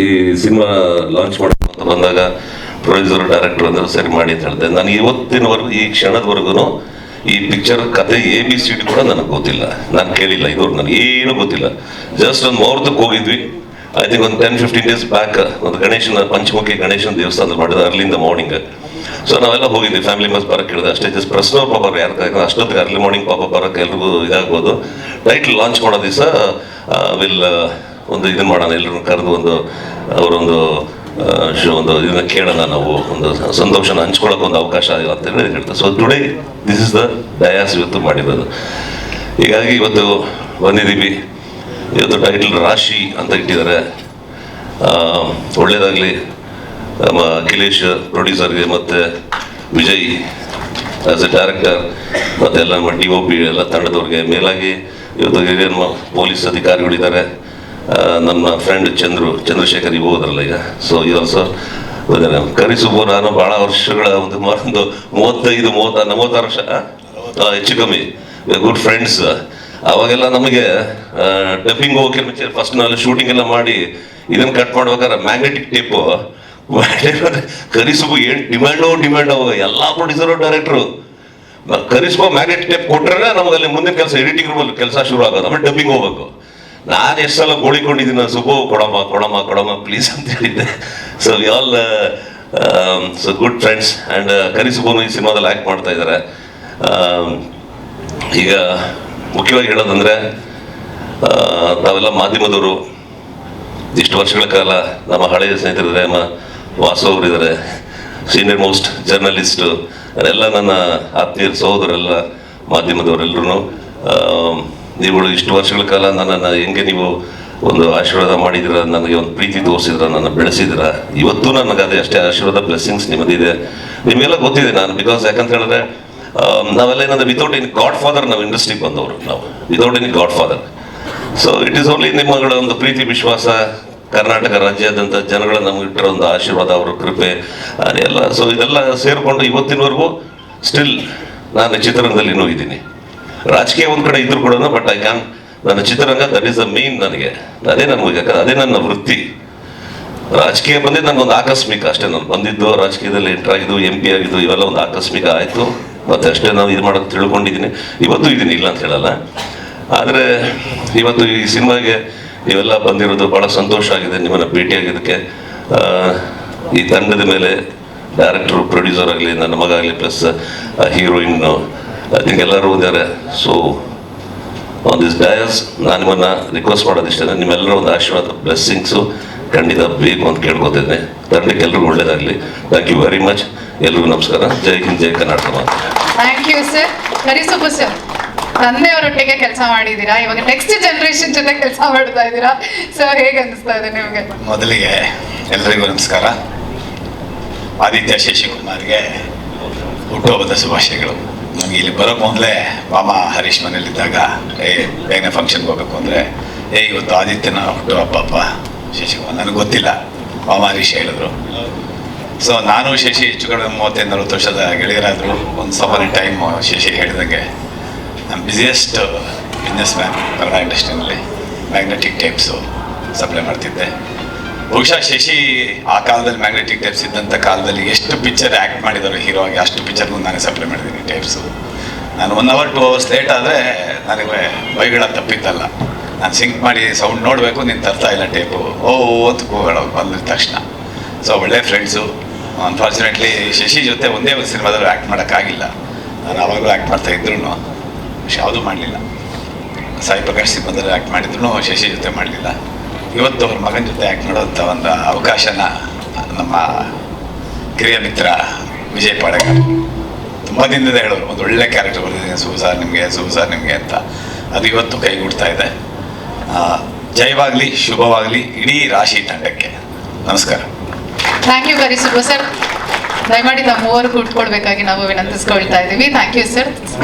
ಈ cinema launch ಅಂತ ಬಂದಾಗ ಪ್ರೊಡ್ಯೂಸರ್ ಡೈರೆಕ್ಟರ್ ಅಂದ್ರೆ ಸರಿ ಮಾಡಿ ಅಂತ ಹೇಳಿದೆ. ನಾನು ಇವತ್ತಿನವರೆಗೂ, ಈ ಕ್ಷಣದವರೆಗೂ ಈ ಪಿಕ್ಚರ್ ಕತೆ ಎ ಬಿ ಸಿ ಡಿ ಕೂಡ ನನಗೆ ಗೊತ್ತಿಲ್ಲ. ನಾನು ಕೇಳಿಲ್ಲ, ಇದುವರೆಗೂ ನನಗೆ ಏನೂ ಗೊತ್ತಿಲ್ಲ. ಜಸ್ಟ್ ಒಂದು ಮುಹೂರ್ತಕ್ಕೆ ಹೋಗಿದ್ವಿ. ಐ ತಿಂಕ್ ಒಂದು ಟೆನ್ ಫಿಫ್ಟೀನ್ ಡೇಸ್ ಬ್ಯಾಕ್ ಒಂದು ಗಣೇಶನ, ಪಂಚಮುಖಿ ಗಣೇಶನ ದೇವಸ್ಥಾನದಲ್ಲಿ ಮಾಡಿದ ಅರ್ಲಿಂದ ಮಾರ್ನಿಂಗ್ ಸೊ ನಾವೆಲ್ಲ ಹೋಗಿದ್ವಿ ಫ್ಯಾಮಿಲಿ ಮೆಂಬರ್ಸ್ ಬರಕ್ಕೆ ಹೇಳಿದೆ, ಅಷ್ಟೇ ಜಸ್ಟ್ ಪ್ರಶ್ನವ್ರು ಪಾಪ ಯಾರು ಅಷ್ಟೊತ್ತಿಗೆ ಅರ್ಲಿ ಮಾರ್ನಿಂಗ್ ಪಾಪ ಬರಕ್ಕೆ ಎಲ್ರಿಗೂ ಇದಾಗ್ಬೋದು. ಟೈಟ್ಲ್ ಲಾಂಚ್ ಮಾಡೋ ದಿವಸ ವಿಲ್ ಒಂದು ಇದನ್ನು ಮಾಡೋಣ ಎಲ್ಲರೂ ಕರೆದು ಒಂದು ಅವರೊಂದು ಒಂದು ಇದನ್ನ ಕೇಳೋಣ ನಾವು ಒಂದು ಸಂತೋಷನ ಹಂಚ್ಕೊಳ್ಳೋಕೆ ಒಂದು ಅವಕಾಶ ಅಂತ ಹೇಳಿ ಹೇಳ್ತಾರೆ so today this is the dais ಇವತ್ತು ಮಾಡಿರೋದು. ಹೀಗಾಗಿ ಇವತ್ತು ಬಂದಿದ್ದೀವಿ. ಇವತ್ತು ಟೈಟಲ್ ರಾಶಿ ಅಂತ ಇಟ್ಟಿದ್ದಾರೆ. ಆ, ಒಳ್ಳೇದಾಗ್ಲಿ. ನಮ್ಮ ಅಖಿಲೇಶ್ ಪ್ರೊಡ್ಯೂಸರ್ಗೆ ಮತ್ತು ವಿಜಯ್ ಆಸ್ ಎ ಡೈರೆಕ್ಟರ್ ಮತ್ತು ಎಲ್ಲ ನಮ್ಮ ಡಿ ಒ ಪಿ ಎಲ್ಲ ತಂಡದವ್ರಿಗೆ ಮೇಲಾಗಿ ಇವತ್ತು ಹಿರಿಯ ಪೊಲೀಸ್ ಅಧಿಕಾರಿಗಳಿದ್ದಾರೆ. ನನ್ನ ಫ್ರೆಂಡ್ ಚಂದ್ರು ಚಂದ್ರಶೇಖರ್ ಇವು ಹೋದ್ರಲ್ಲ ಈಗ ಸೊ ಇದು ಆಲ್ಸೋ ಕರಿಸುಬ್ಬು ನಾನು ಬಹಳ ವರ್ಷಗಳ ಒಂದು ಒಂದು ಮೂವತ್ತೈದು, ಮೂವತ್ತ, ಮೂವತ್ತಾರು ವರ್ಷ ಹೆಚ್ಚು ಕಮ್ಮಿ. ಗುಡ್ ಫ್ರೆಂಡ್ಸ್ ಅವಾಗೆಲ್ಲ ನಮಗೆ ಡಬ್ಬಿಂಗ್ ಹೋಗಕ್ಕೆ ಫಸ್ಟ್ ನಾವು ಶೂಟಿಂಗ್ ಎಲ್ಲ ಮಾಡಿ, ಇದನ್ನ ಕಟ್ ಮಾಡ್ಬೇಕಾದ್ರೆ ಮ್ಯಾಗ್ನೆಟಿಕ್ ಟೇಪು ಕರಿಸುಬು ಏನ್ ಡಿಮ್ಯಾಂಡು ಡಿಮ್ಯಾಂಡ್ ಅವಾಗ ಎಲ್ಲಾ ಪ್ರೊಡ್ಯೂಸರು ಡೈರೆಕ್ಟ್ರು ಕರಿಸುವ ಮ್ಯಾಗ್ನೆಟಿಕ್ ಟೇಪ್ ಕೊಟ್ರೆ ನಮಗೆ ಅಲ್ಲಿ ಮುಂದಿನ ಕೆಲಸ ಎಡಿಟಿಂಗ್ ರೂಮಲ್ಲಿ ಕೆಲಸ ಶುರು ಆಗೋದು, ಆಮೇಲೆ ಡಬ್ಬಿಂಗ್ ಹೋಗ್ಬೇಕು. ನಾನು ಎಷ್ಟು ಸಲ ಗೋಳಿಕೊಂಡಿದ್ದೀನಿ ಸುಬ್ಬು, ಕೊಡಮ್ಮ ಕೊಡಮ್ಮ ಕೊಡಮ್ಮ ಪ್ಲೀಸ್ ಅಂತ ಹೇಳಿದ್ದೆ. So we all so good friends and ಕರಿಸುಬೋನು ಈ ಸಿನಿಮಾದಲ್ಲಿ ಆ್ಯಕ್ಟ್ ಮಾಡ್ತಾ ಇದ್ದಾರೆ. ಈಗ ಮುಖ್ಯವಾಗಿ ಹೇಳೋದಂದರೆ ನಾವೆಲ್ಲ ಮಾಧ್ಯಮದವರು, ಇಷ್ಟು ವರ್ಷಗಳ ಕಾಲ ನಮ್ಮ ಹಳೆಯ ಸ್ನೇಹಿತರಿದ್ದಾರೆ, ನಮ್ಮ ವಾಸು ಅವರಿದ್ದಾರೆ ಸೀನಿಯರ್ ಮೋಸ್ಟ್ ಜರ್ನಲಿಸ್ಟು ಎಲ್ಲ ನನ್ನ ಆತ್ಮೀಯ ಸಹೋದರೆಲ್ಲ ಮಾಧ್ಯಮದವರೆಲ್ಲರೂ ನೀವುಗಳು ಇಷ್ಟು ವರ್ಷಗಳ ಕಾಲ ನನ್ನನ್ನು ಹೆಂಗೆ ನೀವು ಒಂದು ಆಶೀರ್ವಾದ ಮಾಡಿದಿರ ನನಗೆ ಒಂದು ಪ್ರೀತಿ ತೋರಿಸಿದ್ರ ನನ್ನ ಬೆಳೆಸಿದ್ರ ಇವತ್ತು ನನಗೆ ಅದೇ ಅಷ್ಟೇ ಆಶೀರ್ವಾದ ಬ್ಲೆಸ್ಸಿಂಗ್ಸ್ ನಿಮ್ಮದಿದೆ. ನಿಮಗೆಲ್ಲ ಗೊತ್ತಿದೆ ನಾನು ಬಿಕಾಸ್ ಯಾಕಂತ ಹೇಳಿದ್ರೆ ನಾವೆಲ್ಲ ಏನಂದ್ರೆ ವಿತೌಟ್ ಇನ್ ಗಾಡ್ ಫಾದರ್ ನಾವು ಇಂಡಸ್ಟ್ರಿಗೆ ಬಂದವರು ನಾವು. Without any godfather so it is only ನಿಮ್ಮಗಳ ಒಂದು ಪ್ರೀತಿ, ವಿಶ್ವಾಸ, ಕರ್ನಾಟಕ ರಾಜ್ಯಾದ್ಯಂತ ಜನಗಳ ನಮ್ಗೆ ಇಟ್ಟಿರೋ ಒಂದು ಆಶೀರ್ವಾದ, ಅವರ ಕೃಪೆ ಅದೆಲ್ಲ ಸೊ ಇದೆಲ್ಲ ಸೇರಿಕೊಂಡು ಇವತ್ತಿನವರೆಗೂ ಸ್ಟಿಲ್ ನಾನು ಚಿತ್ರರಂಗದಲ್ಲಿ ಇನ್ನೂ ರಾಜಕೀಯ ಒಂದು ಕಡೆ ಇದ್ರು ಕೂಡ ಬಟ್ ಐ ಕ್ಯಾನ್ ನನ್ನ ಚಿತ್ರರಂಗ ದಟ್ ಈಸ್ ಅ ಮೇನ್ ನನಗೆ. ಅದೇ ನನಗೆ ಯಾಕಂದ್ರೆ ಅದೇ ನನ್ನ ವೃತ್ತಿ. ರಾಜಕೀಯ ಬಂದಿದ್ದು ನನಗೊಂದು ಆಕಸ್ಮಿಕ, ಅಷ್ಟೇ ನಾನು ಬಂದಿದ್ದು, ರಾಜಕೀಯದಲ್ಲಿ ಎಂಟರ್ ಆಗಿದ್ದು ಎಂ ಪಿ ಆಗಿದ್ದು, ಇವೆಲ್ಲ ಒಂದು ಆಕಸ್ಮಿಕ ಆಯಿತು. ಮತ್ತೆ ಅಷ್ಟೇ ನಾವು ಇದು ಮಾಡೋದು ತಿಳ್ಕೊಂಡಿದ್ದೀನಿ. ಇವತ್ತು ಇದ್ದೀನಿ ಇಲ್ಲ ಅಂತ ಹೇಳಲ್ಲ. ಆದರೆ ಇವತ್ತು ಈ ಸಿನಿಮಾಗೆ ಇವೆಲ್ಲ ಬಂದಿರೋದು ಭಾಳ ಸಂತೋಷ ಆಗಿದೆ, ನಿಮ್ಮನ್ನು ಭೇಟಿಯಾಗಿದ್ದಕ್ಕೆ ಈ ತಂಡದ ಮೇಲೆ ಡೈರೆಕ್ಟರ್ ಪ್ರೊಡ್ಯೂಸರ್ ಆಗಲಿ, ನನ್ನ ಮಗ ಆಗಲಿ ಪ್ಲಸ್ ಹೀರೋಯಿನ್ನು ಐ ಥಿಂಕ್ ಎಲ್ಲರೂ ಇದ್ದಾರೆ ಸೊ ಆನ್ ದಿಸ್ ಡಯಸ್ ನಾನು ನಿಮ್ಮನ್ನು ರಿಕ್ವೆಸ್ಟ್ ಮಾಡೋದಿಷ್ಟೇ. ನಿಮ್ಮೆಲ್ಲರೂ ಒಂದು ಆಶೀರ್ವಾದ ಬ್ಲೆಸ್ಸಿಂಗ್ಸು ಖಂಡಿತ ಬೇಕು ಅಂತ ಕೇಳ್ಕೊತಿದ್ದೆ ತಂಡಕ್ಕೆ ಎಲ್ರಿಗೂ ಒಳ್ಳೇದಾಗಲಿ. ಥ್ಯಾಂಕ್ ಯು ವೆರಿ ಮಚ್ ಎಲ್ರಿಗೂ ನಮಸ್ಕಾರ. ಜೈ ಹಿಂದ್ ಜೈ ಕರ್ನಾಟಕ ಮಾತು. Thank you sir Karisubbu sir ತಂದೆಯವರೊಟ್ಟಿಗೆ ಕೆಲಸ ಮಾಡಿದ್ದೀರಾ? ಇವಾಗ ನೆಕ್ಸ್ಟ್ ಜನರೇಷನ್ ಜೊತೆ ಕೆಲಸ ಮಾಡ್ತಾ ಇದ್ದೀರಾ? ಸೊ ಹೇಗೆ ಅನಿಸ್ತಾ ಇದೆ ನಿಮಗೆ? ಮೊದಲಿಗೆ ಎಲ್ಲರಿಗೂ ನಮಸ್ಕಾರ. ಆದಿತ್ಯ ಶಶಿಕುಮಾರ್ಗೆ ಹುಟ್ಟುಹಬ್ಬದ ಶುಭಾಶಯಗಳು. ನನಗೆ ಇಲ್ಲಿ ಬರೋಕ್ಕೆ ಮೊದಲೇ ಮಾಮ ಹರೀಶ್ ಮನೇಲಿದ್ದಾಗ ಏ, ಬೇಗನೆ ಫಂಕ್ಷನ್ಗೆ ಹೋಗ್ಬೇಕು ಅಂದರೆ, ಏ, ಇವತ್ತು ಆದಿತ್ಯನ ಹುಟ್ಟುಹಬ್ಬಪ್ಪ ಶಶಿಕುಮಾರ್ ನನಗೆ ಗೊತ್ತಿಲ್ಲ, ಮಾಮ ಹರೀಶ್ ಹೇಳಿದ್ರು. ಸೊ ನಾನು ಶಶಿ ಹೆಚ್ಚು ಕಡೆ ಮೂವತ್ತೈದು, ನಲವತ್ತು ವರ್ಷದ ಗೆಳೆಯರಾದರು. ಒಂದು ಸವಾರಿ ಟೈಮ್ ಶಶಿ ಹೇಳಿದಂಗೆ ನಮ್ಮ ಬಿಸಿಯೆಸ್ಟ್ ಬಿಸ್ನೆಸ್ ಮ್ಯಾನ್ ಕನ್ನಡ ಇಂಡಸ್ಟ್ರಿನಲ್ಲಿ ಮ್ಯಾಗ್ನೆಟಿಕ್ ಟೇಪ್ಸು ಸಪ್ಲೈ ಮಾಡ್ತಿದ್ದೆ. ಬಹುಶಃ ಶಶಿ ಆ ಕಾಲದಲ್ಲಿ ಮ್ಯಾಗ್ನೆಟಿಕ್ ಟೇಪ್ಸ್ ಇದ್ದಂಥ ಕಾಲದಲ್ಲಿ ಎಷ್ಟು ಪಿಕ್ಚರ್ ಆ್ಯಕ್ಟ್ ಮಾಡಿದಾರೋ ಹೀರೋ ಆಗಿ ಅಷ್ಟು ಪಿಕ್ಚರ್ಗೂ ನಾನು ಸಪ್ಲೈ ಮಾಡಿದ್ದೀನಿ ಟೈಪ್ಸು ನಾನು one hour two hours late ಆದರೆ ನನಗೆ ಬೈಗಳ ತಪ್ಪಿದ್ದಲ್ಲ ನಾನು ಸಿಂಕ್ ಮಾಡಿ ಸೌಂಡ್ ನೋಡಬೇಕು, ನೀನು ತರ್ತಾ ಇಲ್ಲ ಟೇಪು ಓ ಅಂತ ಹೋಗೋಣ ಬಂದಿದ ತಕ್ಷಣ. ಸೊ ಒಳ್ಳೆ ಫ್ರೆಂಡ್ಸು ಅನ್ಫಾರ್ಚುನೇಟ್ಲಿ ಶಶಿ ಜೊತೆ ಒಂದೇ ಒಂದು ಸಿನಿಮಾದಲ್ಲೂ ಆ್ಯಕ್ಟ್ ಮಾಡೋಕ್ಕಾಗಿಲ್ಲ. ನಾನು ಆವಾಗಲೂ ಆ್ಯಕ್ಟ್ ಮಾಡ್ತಾ ಇದ್ರು ಯಾವುದೂ ಮಾಡಲಿಲ್ಲ. ಸಾಯಿ ಪ್ರಕಾಶ್ ಸಿನಿಮಾದಲ್ಲಿ ಆ್ಯಕ್ಟ್ ಮಾಡಿದ್ರು ಶಶಿ ಜೊತೆ ಮಾಡಲಿಲ್ಲ. ಇವತ್ತು ಅವ್ರ ಮಗನ ಜೊತೆ ಆ್ಯಕ್ಟ್ ಮಾಡೋಂಥ ಒಂದು ಅವಕಾಶನ ನಮ್ಮ ಕಿರಿಯ ಮಿತ್ರ ವಿಜಯ್ ಪಾಡೇಕರ್. ತುಂಬ ದಿನದಿಂದ ಹೇಳೋರು, ಒಂದು ಒಳ್ಳೆ ಕ್ಯಾರೆಕ್ಟರ್ ಬರ್ತಿದ್ದೀನಿ ಸು ಸರ್ ನಿಮಗೆ ಸು ಸರ್ ನಿಮಗೆ ಅಂತ. ಅದು ಇವತ್ತು ಕೈಗೂಡ್ತಾ ಇದೆ. ಜಯವಾಗಲಿ, ಶುಭವಾಗಲಿ, ಇಡೀ ರಾಶಿ ತಂಡಕ್ಕೆ. ನಮಸ್ಕಾರ. ಥ್ಯಾಂಕ್ ಯು ಸರ್ ದಯಮಾಡಿ ನಮ್ಮ ಮೂವರು ಕೂತ್ಕೊಳ್ಬೇಕಾಗಿ ನಾವು ವಿನಂತಿಸ್ಕೊಳ್ತಾ ಇದ್ದೀವಿ. Thank you sir